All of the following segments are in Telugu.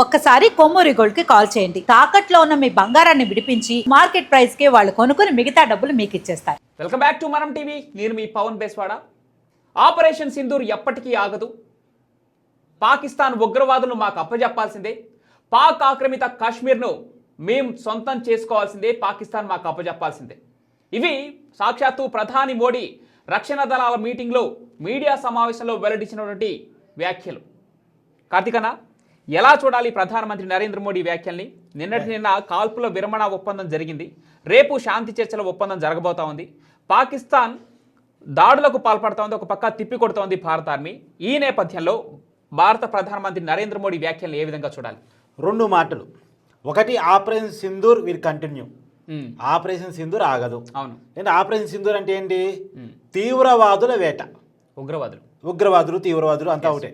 ఒక్కసారి కొమ్మూరి గోల్డ్కి కాల్ చేయండి. తాకట్లో ఉన్న మీ బంగారాన్ని విడిపించి మార్కెట్ ప్రైస్కి వాళ్ళు కొనుక్కుని మిగతా డబ్బులు మీకు ఇచ్చేస్తారు. Welcome back to Manam TV. నేను మీ పవన్ బేస్వాడ. ఆపరేషన్ సింధూర్ ఎప్పటికీ ఆగదు. పాకిస్తాన్ ఉగ్రవాదులను మాకు అప్పజెప్పాల్సిందే. పాక్ ఆక్రమిత కాశ్మీర్ను మేము సొంతం చేసుకోవాల్సిందే. పాకిస్తాన్ మాకు అప్పజెప్పాల్సిందే. ఇవి సాక్షాత్తు ప్రధాని మోడీ రక్షణ దళాల మీటింగ్లో మీడియా సమావేశంలో వెల్లడించినటువంటి వ్యాఖ్యలు. కార్తికనా ఎలా చూడాలి ప్రధానమంత్రి నరేంద్ర మోడీ వ్యాఖ్యల్ని? నిన్నటి నిన్న కాల్పుల విరమణ ఒప్పందం జరిగింది. రేపు శాంతి చర్చల ఒప్పందం జరగబోతా ఉంది. పాకిస్తాన్ దాడులకు పాల్పడుతోంది ఒక పక్క తిప్పి కొడుతోంది భారత ఆర్మీ. ఈ నేపథ్యంలో భారత ప్రధానమంత్రి నరేంద్ర మోడీ వ్యాఖ్యల్ని ఏ విధంగా చూడాలి? రెండు మాటలు. ఒకటి operation Sindoor will continue operation Sindoor ఆగదు. అవును. ఏంటి? ఆపరేషన్ సింధూర్ అంటే ఏంటి? తీవ్రవాదుల వేట. ఉగ్రవాదులు. ఉగ్రవాదులు తీవ్రవాదులు అంతా ఒకటే.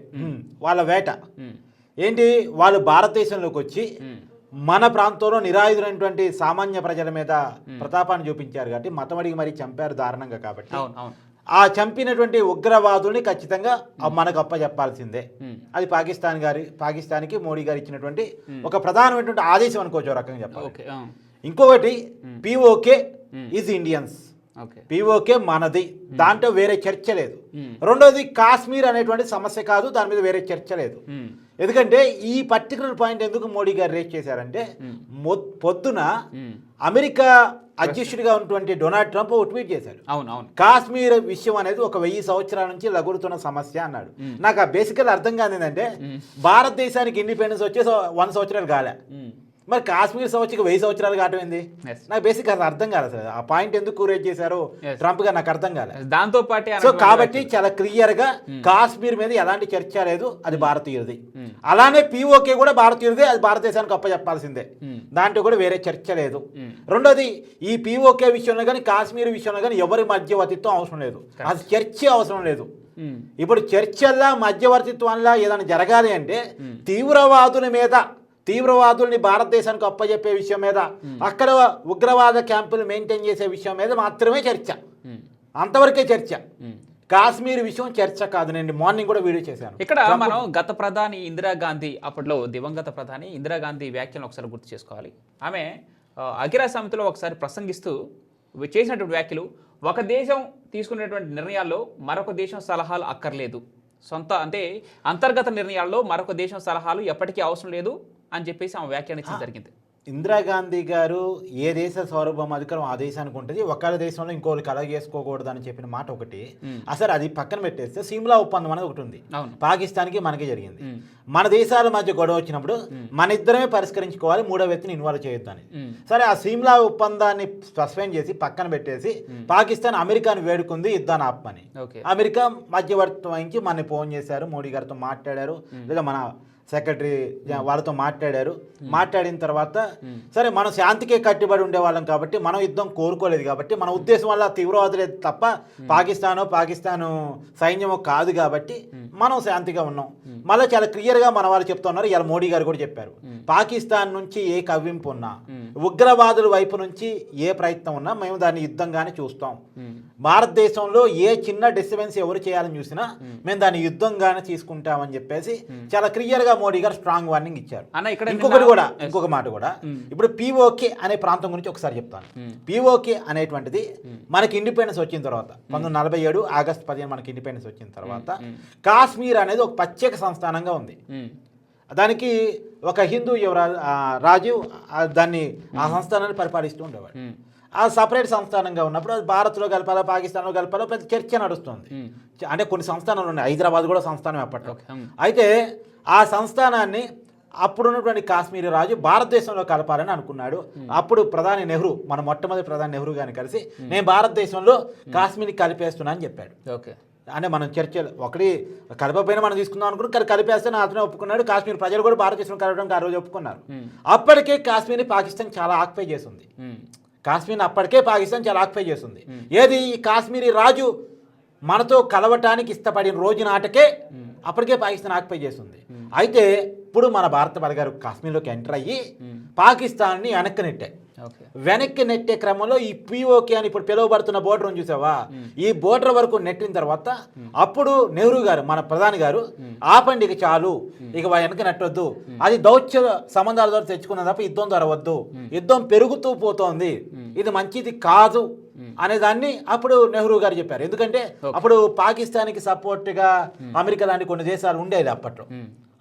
వాళ్ళ వేట. ఏంటి? వాళ్ళు భారతదేశంలోకి వచ్చి మన ప్రాంతంలో నిరాయుధులైనటువంటి సామాన్య ప్రజల మీద ప్రతాపాన్ని చూపించారు కాబట్టి మతం అడిగి మరీ చంపారు దారుణంగా కాబట్టి ఆ చంపినటువంటి ఉగ్రవాదుల్ని ఖచ్చితంగా మనకు అప్పచెప్పాల్సిందే అది పాకిస్తాన్ గారి పాకిస్తాన్కి మోడీ గారు ఇచ్చినటువంటి ఒక ప్రధానమైనటువంటి ఆదేశం అనుకోవచ్చు రకంగా చెప్పాలి ఇంకొకటి PoK is Indians okay. PoK మనది. దాంట్లో వేరే చర్చ లేదు. రెండోది కాశ్మీర్ అనేటువంటి సమస్య కాదు దాని మీద వేరే చర్చ లేదు. ఎందుకంటే ఈ పర్టికులర్ పాయింట్ ఎందుకు మోడీ గారు రేట్ చేశారంటే పొద్దున అమెరికా అధ్యక్షుడిగా ఉన్నటువంటి డొనాల్డ్ ట్రంప్ ఒక ట్వీట్ చేశాడు. అవును అవును. కాశ్మీర్ విషయం అనేది ఒక వెయ్యి సంవత్సరాల నుంచి లగురుతున్న సమస్య అన్నాడు. నాకు ఆ బేసికల్ అర్థం కాదు ఏంటంటే భారతదేశానికి ఇండిపెండెన్స్ వచ్చే సం- వంద సంవత్సరాలు కాలే. మరి కాశ్మీర్ సమస్యకి వెయ్యి సంవత్సరాలు కావటం ఏంది? Yes. నాకు బేసిక్ అది అర్థం కాలేదు అసలు. ఆ పాయింట్ ఎందుకు రేట్ చేశారో. ట్రంప్ గారు నాకు అర్థం కాలేదు దాంతో పాటే సో కాబట్టి చాలా క్లియర్గా కాశ్మీర్ మీద ఎలాంటి చర్చ లేదు అది భారతీయుడిది అలానే పిఓకే కూడా భారతీయుడిదే అది భారతదేశానికి అప్ప చెప్పాల్సిందే Hmm. దాంట్లో కూడా వేరే చర్చ లేదు. రెండోది ఈ పిఓకే విషయంలో కానీ కాశ్మీర్ విషయంలో కానీ ఎవరి మధ్యవర్తిత్వం అవసరం లేదు. అది చర్చ అవసరం లేదు. ఇప్పుడు చర్చల్లా మధ్యవర్తిత్వంలా ఏదైనా జరగాలి అంటే తీవ్రవాదుల మీద తీవ్రవాదుల్ని భారతదేశానికి అప్పజెప్పే విషయం మీద అక్కడ ఉగ్రవాద క్యాంపులు మెయింటైన్ చేసే విషయం మీద మాత్రమే చర్చ. అంతవరకే చర్చ. కాశ్మీర్ విషయం చర్చ కాదు. నేను మార్నింగ్ కూడా వీడియో చేశాను. ఇక్కడ మనం గత ప్రధాని ఇందిరాగాంధీ అప్పట్లో దివంగత ప్రధాని ఇందిరాగాంధీ వ్యాఖ్యలను ఒకసారి గుర్తు చేసుకోవాలి. ఆమె అఖిరా సమితిలో ఒకసారి ప్రసంగిస్తూ చేసినటువంటి వ్యాఖ్యలు ఒక దేశం తీసుకునేటువంటి నిర్ణయాల్లో మరొక దేశం సలహాలు అక్కర్లేదు. సొంత అంటే అంతర్గత నిర్ణయాల్లో మరొక దేశం సలహాలు ఎప్పటికీ అవసరం లేదు. అని చెప్పేసి ఆమె వ్యాఖ్యానించడం జరిగింది. ఇందిరాగాంధీ గారు ఏ దేశ సార్వభౌమ అధికారం ఆ దేశానికి ఉంటుంది ఒకళ్ళ దేశంలో ఇంకోళ్ళు కలగ చేసుకోకూడదు అని చెప్పిన మాట ఒకటి. అసలు అది పక్కన పెట్టేస్తే సిమ్లా ఒప్పందం అనేది ఒకటి ఉంది. పాకిస్తాన్కి మనకి జరిగింది. మన దేశాల మధ్య గొడవ వచ్చినప్పుడు మన ఇద్దరమే పరిష్కరించుకోవాలి మూడో వ్యక్తిని ఇన్వాల్వ్ చేయొద్దు అని సరే ఆ సిమ్లా ఒప్పందాన్ని సస్పెండ్ చేసి పక్కన పెట్టేసి పాకిస్తాన్ అమెరికాను వేడుకుంది యుద్ధాన్ని ఆపమని అమెరికా మధ్యవర్తి వహించి మన ఫోన్ చేశారు మోడీ గారితో మాట్లాడారు లేదా మన సెక్రటరీ వాళ్ళతో మాట్లాడారు. మాట్లాడిన తర్వాత సరే మనం శాంతికే కట్టుబడి ఉండేవాళ్ళం కాబట్టి మనం యుద్ధం కోరుకోలేదు కాబట్టి మన ఉద్దేశం వల్ల తీవ్రవాదులే తప్ప పాకిస్తాను పాకిస్తాను సైన్యము కాదు కాబట్టి మనం శాంతిగా ఉన్నాం. మళ్ళీ చాలా క్లియర్గా మన వాళ్ళు చెప్తున్నారు. ఇలా మోడీ గారు కూడా చెప్పారు. పాకిస్తాన్ నుంచి ఏ కవ్వింపు ఉన్నా ఉగ్రవాదుల వైపు నుంచి ఏ ప్రయత్నం ఉన్నా మేము దాన్ని యుద్ధంగానే చూస్తాం. భారతదేశంలో ఏ చిన్న డిస్టర్బెన్స్ ఎవరు చేయాలని చూసినా మేము దాన్ని యుద్ధంగానే తీసుకుంటామని చెప్పేసి చాలా క్లియర్గా మోడీ గారు స్ట్రాంగ్ వార్నింగ్ ఇచ్చారు. అన్న ఇక్కడ ఇంకొకటి కూడా ఇంకొక మాట కూడా. ఇప్పుడు పిఓకే అనే ప్రాంతం గురించి ఒకసారి చెప్తాను. పిఓకే అనేటువంటిది మనకి ఇండిపెండెన్స్ వచ్చిన తర్వాత పంతొమ్మిది నలభై ఏడు ఆగస్ట్ పదిహేను మనకి ఇండిపెండెన్స్ వచ్చిన తర్వాత కాశ్మీర్ అనేది ఒక ప్రత్యేక సంస్థానంగా ఉంది. దానికి ఒక హిందూ యువరాజు రాజు దాన్ని ఆ సంస్థానాన్ని పరిపాలిస్తూ ఉండేవాడు. ఆ సపరేట్ సంస్థానంగా ఉన్నప్పుడు అది భారత్లో కలపాలా పాకిస్తాన్లో కలపాలా పెద్ద చర్చ నడుస్తుంది. అంటే కొన్ని సంస్థానాలు ఉన్నాయి. హైదరాబాద్ కూడా సంస్థానం అప్పట్లో. అయితే ఆ సంస్థానాన్ని అప్పుడున్నటువంటి కాశ్మీరీ రాజు భారతదేశంలో కలపాలని అనుకున్నాడు. అప్పుడు ప్రధాని నెహ్రూ మన మొట్టమొదటి ప్రధాని నెహ్రూ గారిని కలిసి నేను భారతదేశంలో కాశ్మీర్ని కలిపేస్తున్నా అని చెప్పాడు. ఓకే. అంటే మనం చర్చలు ఒకటి కలపపోయినా మనం తీసుకుందాం అనుకున్నాం కానీ కలిపేస్తే నా అతనే ఒప్పుకున్నాడు. కాశ్మీర్ ప్రజలు కూడా భారతదేశం కలపడానికి ఆ రోజు ఒప్పుకున్నారు. అప్పటికే కాశ్మీర్ని పాకిస్తాన్ చాలా ఆక్యుపై చేస్తుంది ఉమ్, కాశ్మీర్ని అప్పటికే పాకిస్తాన్ చాలా ఆక్యుపై చేస్తుంది. ఏది ఈ కాశ్మీరీ రాజు మనతో కలవటానికి ఇష్టపడిన రోజు నాటకే అప్పటికే పాకిస్తాన్ ఆక్యుపై చేస్తుంది. అయితే ఇప్పుడు మన భారత బలగారు కాశ్మీర్లోకి ఎంటర్ అయ్యి పాకిస్తాన్ని వెనక్కి నెట్టాయి వెనక్కి నెట్టే క్రమంలో ఈ పిఓకే అని ఇప్పుడు పిలువబడుతున్న బోర్డర్ ఉంది చూసావా? ఈ బోర్డర్ వరకు నెట్టిన తర్వాత అప్పుడు నెహ్రూ గారు మన ప్రధాని గారు ఆపండి ఇక చాలు. ఇక వెనక నెట్టొద్దు. అది దౌత్య సంబంధాల ద్వారా తెచ్చుకున్న తప్ప యుద్ధం ద్వారా వద్దు యుద్ధం పెరుగుతూ పోతోంది. ఇది మంచిది కాదు అనే దాన్ని అప్పుడు నెహ్రూ గారు చెప్పారు. ఎందుకంటే అప్పుడు పాకిస్తాన్కి సపోర్ట్గా అమెరికా లాంటి కొన్ని దేశాలు ఉండేది అప్పట్లో.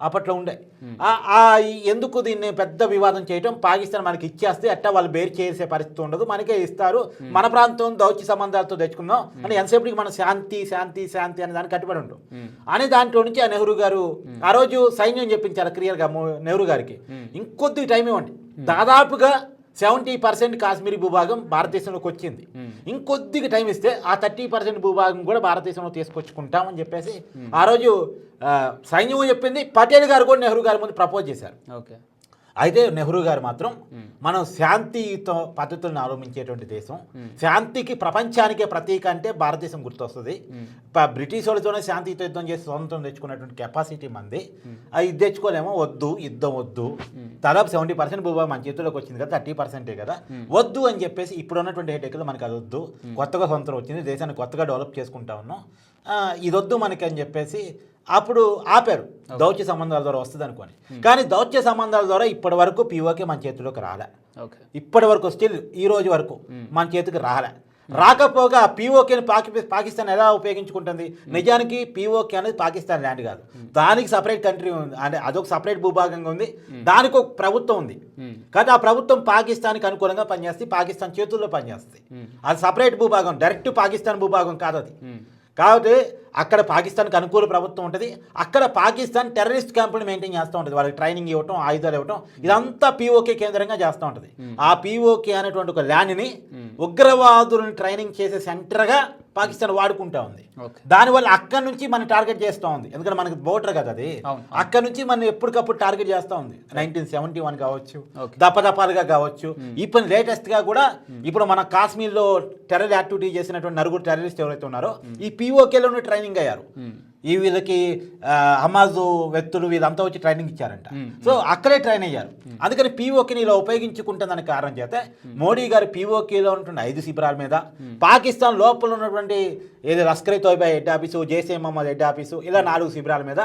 అప్పట్లో ఉండే. ఆ- ఎందుకు దీన్ని పెద్ద వివాదం చేయటం? పాకిస్తాన్ మనకి ఇచ్చేస్తే అట్టా వాళ్ళు బేర్ చేసే పరిస్థితి ఉండదు. మనకే ఇస్తారు. మన ప్రాంతం దౌత్య సంబంధాలతో తెచ్చుకుందాం అని ఎంతసేపటికి మనం శాంతి శాంతి శాంతి అనే దాన్ని కట్టుబడి ఉంటాం అని దాంట్లో నుంచి ఆ నెహ్రూ గారు ఆ రోజు సైన్యం చెప్పించారు క్లియర్గా నెహ్రూ గారికి. ఇంకొద్ది టైం ఇవ్వండి. దాదాపుగా సెవెంటీ పర్సెంట్ కాశ్మీరీ భూభాగం భారతదేశంలోకి వచ్చింది. ఇంకొద్దిగా టైం ఇస్తే ఆ థర్టీ పర్సెంట్ భూభాగం కూడా భారతదేశంలో తీసుకొచ్చుకుంటామని చెప్పేసి ఆ రోజు సైన్యం చెప్పింది. పటేల్ గారు కూడా నెహ్రూ గారి ముందు ప్రపోజ్ చేశారు. ఓకే. అయితే నెహ్రూ గారు మాత్రం మనం శాంతియుత పద్ధతులను అవలంబించేటువంటి దేశం. శాంతికి ప్రపంచానికే ప్రతీక అంటే భారతదేశం గుర్తొస్తుంది. బ్రిటిష్ వాళ్ళతోనే శాంతియుత యుద్ధం చేసి స్వతంత్రం తెచ్చుకున్నటువంటి కెపాసిటీ మంది. అది ఇది తెచ్చుకోలేమో వద్దు యుద్ధం వద్దు. దాదాపు సెవెంటీ పర్సెంట్ భూభాగం మన చేతిలోకి వచ్చింది కదా థర్టీ పర్సెంటే కదా. వద్దు అని చెప్పేసి ఇప్పుడు ఉన్నటువంటి హెడేక్లో మనకి అది వద్దు. కొత్తగా స్వతంత్రం వచ్చింది దేశాన్ని కొత్తగా డెవలప్ చేసుకుంటా ఉన్నాం. ఇది వద్దు మనకి అని చెప్పేసి అప్పుడు ఆపారు. దౌత్య సంబంధాల ద్వారా వస్తుంది అనుకోని కానీ దౌత్య సంబంధాల ద్వారా ఇప్పటి వరకు పీఓకే మన చేతిలోకి రాలే. ఇప్పటి వరకు స్టిల్ ఈ రోజు వరకు మన చేతికి రాలే. రాకపోగా పీఓకేని పాకి పాకిస్తాన్ ఎలా ఉపయోగించుకుంటుంది? నిజానికి పీఓకే అనేది పాకిస్తాన్ ల్యాండ్ కాదు. దానికి సపరేట్ కంట్రీ ఉంది. అంటే అదొక సపరేట్ భూభాగంగా ఉంది. దానికి ఒక ప్రభుత్వం ఉంది. కానీ ఆ ప్రభుత్వం పాకిస్తాన్కి అనుకూలంగా పనిచేస్తుంది. పాకిస్తాన్ చేతుల్లో పనిచేస్తుంది. అది సపరేట్ భూభాగం డైరెక్ట్ పాకిస్తాన్ భూభాగం కాదు అది కాబట్టి అక్కడ పాకిస్తాన్కి అనుకూల ప్రభుత్వం ఉంటుంది. అక్కడ పాకిస్తాన్ టెర్రరిస్ట్ క్యాంపులు మెయింటైన్ చేస్తూ ఉంటుంది. వాళ్ళకి ట్రైనింగ్ ఇవ్వటం ఆయుధాలు ఇవ్వటం ఇదంతా పీఓకే కేంద్రంగా చేస్తూ ఉంటుంది. ఆ పీఓకే అనేటువంటి ఒక ల్యాండ్ని ఉగ్రవాదులను ట్రైనింగ్ చేసే సెంటర్గా పాకిస్తాన్ వాడుకుంటా ఉంది. దానివల్ల అక్కడి నుంచి మనం టార్గెట్ చేస్తూ ఉంది. ఎందుకంటే మనకి బోర్డర్ కదా అది. అక్కడి నుంచి మనం ఎప్పటికప్పుడు టార్గెట్ చేస్తూ ఉంది. నైన్టీన్ సెవెంటీ వన్ కావచ్చు. దపదపాలుగా కావచ్చు. ఇప్పుడు లేటెస్ట్గా కూడా ఇప్పుడు మన కాశ్మీర్లో టెర్రర్ యాక్టివిటీ చేసినటువంటి నలుగురు టెర్రరిస్ట్ ఎవరైతే ఉన్నారో ఈ పీఓకేలోనే ట్రైనింగ్ అయ్యారు. ఈ వీళ్ళకి ఆ, హమాజు వ్యక్తులు వీళ్ళంతా వచ్చి ట్రైనింగ్ ఇచ్చారంట. సో అక్కడే ట్రైన్ అయ్యారు. అందుకని పీఓకేని ఇలా ఉపయోగించుకుంటుందనే కారణం చేత మోడీ గారు పీఓకేలో ఉన్నటువంటి ఐదు శిబిరాల మీద పాకిస్తాన్ లోపల ఉన్నటువంటి ఏది లస్కర్ తోయిబా హెడ్ ఆఫీసు జైసే మహమ్మద్ హెడ్ ఆఫీసు ఇలా నాలుగు శిబిరాల మీద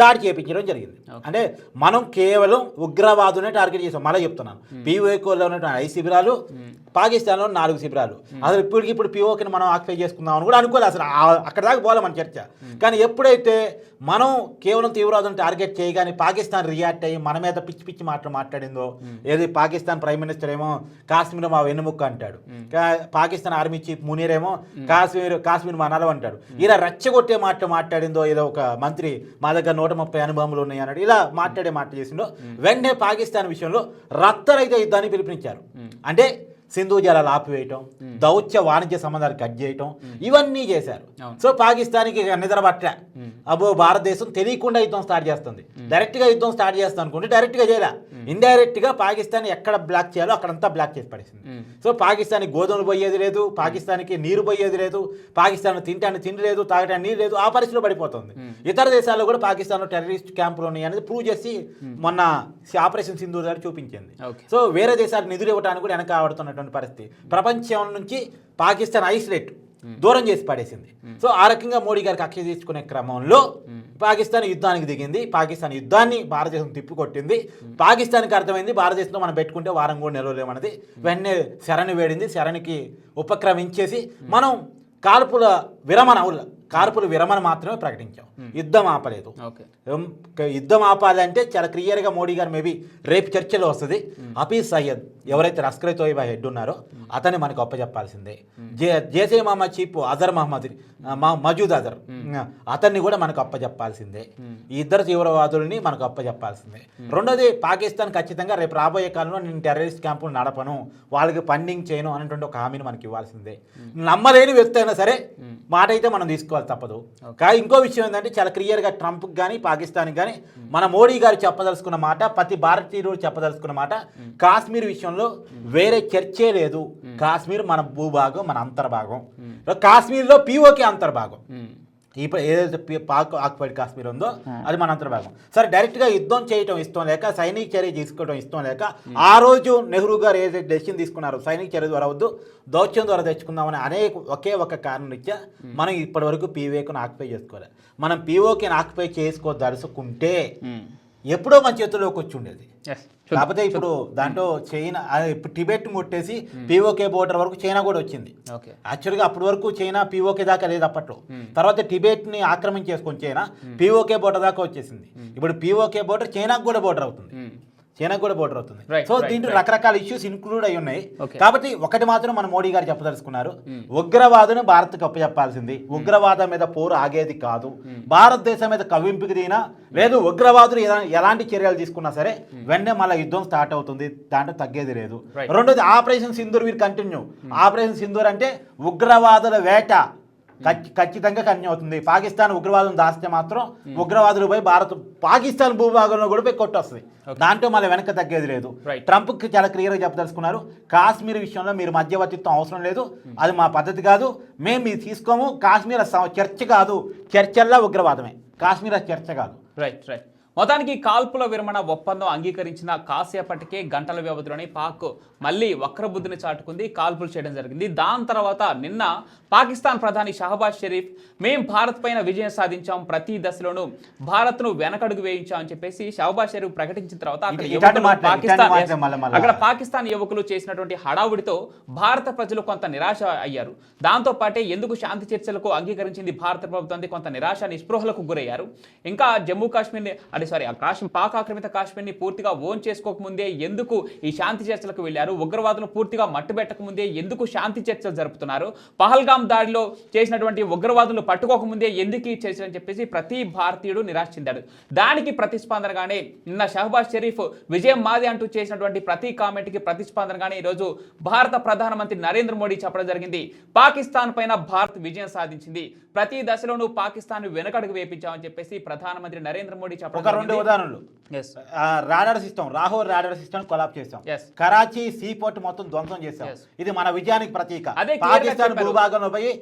దాడి చేయించడం జరిగింది. అంటే మనం కేవలం ఉగ్రవాదునే టార్గెట్ చేసాం. మళ్ళీ చెప్తున్నాను. పీఓకేలో ఉన్నటువంటి ఐదు శిబిరాలు పాకిస్తాన్లో నాలుగు శిబిరాలు. అసలు ఇప్పటికి ఇప్పుడు పీఓకేని మనం ఆక్యుపై చేసుకుందాం అని కూడా అనుకోలేదు. అసలు అక్కడ దాకా పోలే మన చర్చ. కానీ ఎప్పుడైతే మనం కేవలం తీవ్రవాదం టార్గెట్ చేయగానే పాకిస్తాన్ రియాక్ట్ అయ్యి మన మీద పిచ్చి పిచ్చి మాటలు మాట్లాడిందో ఏది పాకిస్తాన్ ప్రైమ్ మినిస్టర్ ఏమో కాశ్మీర్ మా వెన్నుముక్క అంటాడు. పాకిస్తాన్ ఆర్మీ చీఫ్ మునీర్ ఏమో కాశ్మీర్ కాశ్మీర్ మా నలవ అంటాడు. ఇలా రెచ్చగొట్టే మాటలు మాట్లాడిందో ఏదో ఒక మంత్రి మా దగ్గర నూట ముప్పై అనుభవములు ఉన్నాయి అన్నాడు. ఇలా మాట్లాడే మాట చేసిండో. వెంటనే పాకిస్తాన్ విషయంలో రక్తరహిత యుద్ధాన్ని పిలుపునిచ్చారు. అంటే సింధు జలాలు ఆపివేయటం దౌత్య వాణిజ్య సంబంధాలు కట్ చేయటం ఇవన్నీ చేశారు. సో పాకిస్తాన్కి నిద్ర పట్ట అబ్బో భారతదేశం తెలియకుండా యుద్ధం స్టార్ట్ చేస్తుంది. డైరెక్ట్గా యుద్ధం స్టార్ట్ చేస్తాం అనుకుంటే డైరెక్ట్గా చేయలే. ఇండైరెక్ట్గా పాకిస్తాన్ ఎక్కడ బ్లాక్ చేయాలో అక్కడంతా బ్లాక్ చేసి పడేసింది. సో పాకిస్తాన్కి గోధుమలు పోయేది లేదు పాకిస్తాన్కి నీరు పోయేది లేదు పాకిస్తాన్ తింటానికి తిండి లేదు తాగడానికి నీరు లేదు ఆ పరిస్థితిలో పడిపోతుంది. ఇతర దేశాల్లో కూడా పాకిస్తాన్లో టెర్రరిస్ట్ క్యాంపులు ఉన్నాయి అనేది ప్రూవ్ చేసి మొన్న ఆపరేషన్ సింధూర్ గారు చూపించింది. సో వేరే దేశాలకు నిధులు ఇవ్వడానికి కూడా వెనక ఆడుతున్నటువంటి పరిస్థితి. ప్రపంచం నుంచి పాకిస్తాన్ ఐసోలేట్. దూరం చేసి పడేసింది. సో ఆ రకంగా మోడీ గారికి కక్ష తీసుకునే క్రమంలో పాకిస్తాన్ యుద్ధానికి దిగింది. పాకిస్తాన్ యుద్ధాన్ని భారతదేశం తిప్పికొట్టింది. పాకిస్తాన్కి అర్థమైంది భారతదేశంలో మనం పెట్టుకుంటే వారం కూడా నిలవలేమన్నది. వెంటనే శరణి వేడింది. శరణికి ఉపక్రమించేసి మనం కాల్పుల విరమణ కాల్పుల విరమణ మాత్రమే ప్రకటించాం యుద్ధం ఆపలేదు. యుద్ధం ఆపాలంటే చాలా క్లియర్గా మోడీ గారు మేబీ రేపు చర్చలో వస్తుంది. హఫీజ్ సయ్యద్ ఎవరైతే లస్కర్ తోయిబా హెడ్ ఉన్నారో అతన్ని మనకు అప్పచెప్పాల్సిందే. జే జేసే మహమ్మద్ చీఫ్ అజర్ మహమ్మద్ మజూద్ అజర్ అతన్ని కూడా మనకు అప్పచెప్పాల్సిందే. ఈ ఇద్దరు తీవ్రవాదుల్ని మనకు అప్పచెప్పాల్సిందే. రెండోది పాకిస్తాన్ ఖచ్చితంగా రేపు రాబోయే కాలంలో నేను టెర్రరిస్ట్ క్యాంపులు నడపను వాళ్ళకి ఫండింగ్ చేయను అనేటువంటి ఒక హామీని మనకి ఇవ్వాల్సిందే నమ్మలేని వ్యక్తి అయినా సరే మాట అయితే మనం తీసుకోవాలి తప్పదు. కానీ ఇంకో విషయం ఏంటంటే చాలా క్లియర్గా ట్రంప్కి కానీ పాకిస్తాన్కి కానీ మన మోడీ గారు చెప్పదలుచుకున్న మాట ప్రతి భారతీయుడు చెప్పదలుచుకున్న మాట కాశ్మీర్ విషయంలో వేరే చర్చే లేదు. కాశ్మీర్ మన భూభాగం మన అంతర్భాగం. కాశ్మీర్లో పీఓకే అంతర్భాగం. ఇప్పుడు ఏదైతే పాక్ ఆక్యుపైడ్ కాశ్మీర్ ఉందో అది మన అంతర్భాగం. సరే డైరెక్ట్గా యుద్ధం చేయటం ఇష్టం లేక సైనిక చర్య తీసుకోవడం ఇష్టం లేక ఆ రోజు నెహ్రూ గారు ఏదైతే డెసిషన్ తీసుకున్నారో సైనిక చర్య ద్వారా వద్దు దౌత్యం ద్వారా తెచ్చుకుందామని అనేక ఒకే ఒక కారణం ఇచ్చా మనం ఇప్పటి వరకు పీవోకేని ఆక్యుపై చేసుకోవాలి. మనం పీఓకేని ఆక్యుపై చేసుకోదలుచుకుంటే ఎప్పుడో మన చేతుల్లోకి వచ్చి ఉండేది. కాకపోతే ఇప్పుడు దాంట్లో చైనా అది ఇప్పుడు టిబెట్ ముట్టేసి పీఓకే బోర్డర్ వరకు చైనా కూడా వచ్చింది. ఓకే యాక్చువల్గా అప్పటి వరకు చైనా పీఓకే దాకా లేదు అప్పట్లో. తర్వాత టిబెట్ని ఆక్రమించేసుకొని చైనా పీఓకే బోర్డర్ దాకా వచ్చేసింది. ఇప్పుడు పీఓకే బోర్డర్ చైనాకు కూడా బోర్డర్ అవుతుంది. చైనాకు కూడా బోర్డర్ అవుతుంది. సో దీంట్లో. రకరకాల ఇష్యూస్ ఇన్క్లూడ్ అయి ఉన్నాయి. కాబట్టి ఒకటి మాత్రం మన మోడీ గారు చెప్పదలుచుకున్నారు. ఉగ్రవాదును భారత్కి అప్పచెప్పాల్సింది ఉగ్రవాదం మీద పోరు ఆగేది కాదు. భారతదేశం మీద కవ్వింపుకి దిగినా లేదు ఉగ్రవాదులు ఎలా- ఎలాంటి చర్యలు తీసుకున్నా సరే వెంటనే మళ్ళీ యుద్ధం స్టార్ట్ అవుతుంది. దాంట్లో తగ్గేది లేదు. రెండోది ఆపరేషన్ సింధూర్ వీరు కంటిన్యూ ఆపరేషన్ సింధూర్ అంటే ఉగ్రవాదుల వేట. ఖచ్చితంగా కంటిన్యూ అవుతుంది. పాకిస్తాన్ ఉగ్రవాదం దాస్తే మాత్రం ఉగ్రవాదులు పోయి భారత్ పాకిస్తాన్ భూభాగంలో కూడా పోయి కొట్టొస్తుంది. దాంట్లో మళ్ళీ వెనక తగ్గేది లేదు. ట్రంప్కి చాలా క్లియర్గా చెప్పదలుచుకున్నారు. కాశ్మీర్ విషయంలో మీరు మధ్యవర్తిత్వం అవసరం లేదు. అది మా పద్ధతి కాదు. మేము మీరు తీసుకోము. కాశ్మీర్ చర్చ కాదు. చర్చల్లా ఉగ్రవాదమే. కాశ్మీర్ చర్చ కాదు. రైట్ రైట్ మొత్తానికి కాల్పుల విరమణ ఒప్పందం అంగీకరించిన కాసేపటికే గంటల వ్యవధిలోనే పాక్ మళ్ళీ వక్రబుద్ధిని చాటుకుంది కాల్పులు చేయడం జరిగింది. దాని తర్వాత నిన్న పాకిస్తాన్ ప్రధాని షహబాజ్ షరీఫ్ మేం భారత్ పైన విజయం సాధించాం ప్రతి దశలోనూ భారత్ను వెనకడుగు వేయించాం అని చెప్పేసి షహబాజ్ షరీఫ్ ప్రకటించిన తర్వాత అక్కడ పాకిస్తాన్. అక్కడ పాకిస్తాన్ యువకులు చేసినటువంటి హడావుడితో భారత ప్రజలు కొంత నిరాశ అయ్యారు. దాంతో పాటే ఎందుకు శాంతి చర్చలకు అంగీకరించింది భారత ప్రభుత్వం కొంత నిరాశ నిస్పృహలకు గురయ్యారు. ఇంకా జమ్మూ కాశ్మీర్ని అంటే సారీ ఆ కాశ్మీర్ పాక్ ఆక్రమిత కాశ్మీర్ని పూర్తిగా ఓన్ చేసుకోకముందే ఎందుకు ఈ శాంతి చర్చలకు వెళ్ళారు? ఉగ్రవాదులు పూర్తిగా మట్టుబెట్టకముందే ఎందుకు శాంతి చర్చలు జరుపుతున్నారు? పహల్గాం దాడిలో చేసినటువంటి ఉగ్రవాదులు పట్టుకోకముందే ఎందుకు ఈ చర్చలు అని చెప్పేసి ప్రతి భారతీయుడు నిరాశ చెందాడు. దానికి ప్రతిస్పందనగానే నిన్న షహబాజ్ షరీఫ్ విజయం మాది అంటూ చేసినటువంటి ప్రతి కామెంట్కి ప్రతిస్పందనగానే ఈరోజు భారత ప్రధానమంత్రి నరేంద్ర మోడీ చెప్పడం జరిగింది. పాకిస్తాన్ పైన భారత్ విజయం సాధించింది. ప్రతి దశలోనూ పాకిస్తాన్ వెనకడుగు వేపించామని చెప్పేసి ప్రధానమంత్రి నరేంద్ర మోడీ చెప్పడం ఒక రెండు. ఉదాహరణలు radar system Lahore radar system collapse చేసాం. కరాచీ సీ పోర్ట్ మొత్తం ధ్వంసం చేసాం. ఇది మన విజయానికి ప్రతీక పాకిస్తాన్. భూభాగంలో పోయి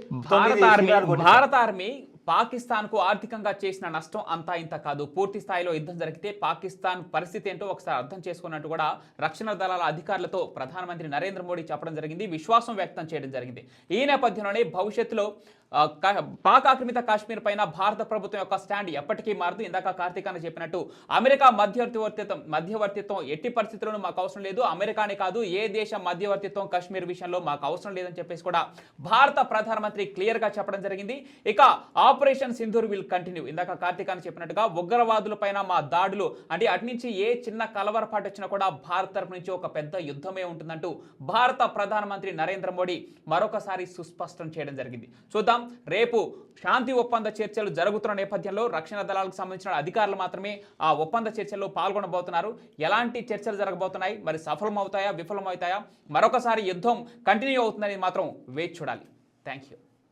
భారత ఆర్మీ పాకిస్తాన్కు ఆర్థికంగా చేసిన నష్టం అంతా ఇంత కాదు. పూర్తి స్థాయిలో యుద్ధం జరిగితే పాకిస్తాన్ పరిస్థితి ఏంటో ఒకసారి అర్థం చేసుకున్నట్టు కూడా రక్షణ దళాల అధికారులతో ప్రధానమంత్రి నరేంద్ర మోడీ చెప్పడం జరిగింది. విశ్వాసం వ్యక్తం చేయడం జరిగింది. ఈ నేపథ్యంలోనే భవిష్యత్తులో పాక్ ఆక్రమిత కాశ్మీర్ పైన భారత ప్రభుత్వం యొక్క స్టాండ్ ఎప్పటికీ మారదు. ఇందాక కార్తీక్ చెప్పినట్టు అమెరికా మధ్యవర్తిత్వం మధ్యవర్తిత్వం ఎట్టి పరిస్థితుల్లోనూ మాకు అవసరం లేదు. అమెరికానే కాదు ఏ దేశ మధ్యవర్తిత్వం కాశ్మీర్ విషయంలో మాకు అవసరం లేదని చెప్పేసి కూడా భారత ప్రధానమంత్రి క్లియర్గా చెప్పడం జరిగింది. ఇక ఆప్ ఆపరేషన్ సింధూర్ విల్ కంటిన్యూ. ఇందాక కార్తీక్ అని చెప్పినట్టుగా ఉగ్రవాదుల పైన మా దాడులు అంటే అటు నుంచి ఏ చిన్న కలవరపాటు వచ్చినా కూడా భారత్ తరపు నుంచి ఒక పెద్ద యుద్ధమే ఉంటుందంటూ భారత ప్రధానమంత్రి నరేంద్ర మోడీ మరొకసారి సుస్పష్టం చేయడం జరిగింది. చూద్దాం రేపు శాంతి ఒప్పంద చర్చలు జరుగుతున్న నేపథ్యంలో రక్షణ దళాలకు సంబంధించిన అధికారులు మాత్రమే ఆ ఒప్పంద చర్చల్లో పాల్గొనబోతున్నారు. ఎలాంటి చర్చలు జరగబోతున్నాయి? మరి సఫలమవుతాయా? విఫలమవుతాయా? మరొకసారి యుద్ధం కంటిన్యూ అవుతుందని మాత్రం వేచి చూడాలి. Thank you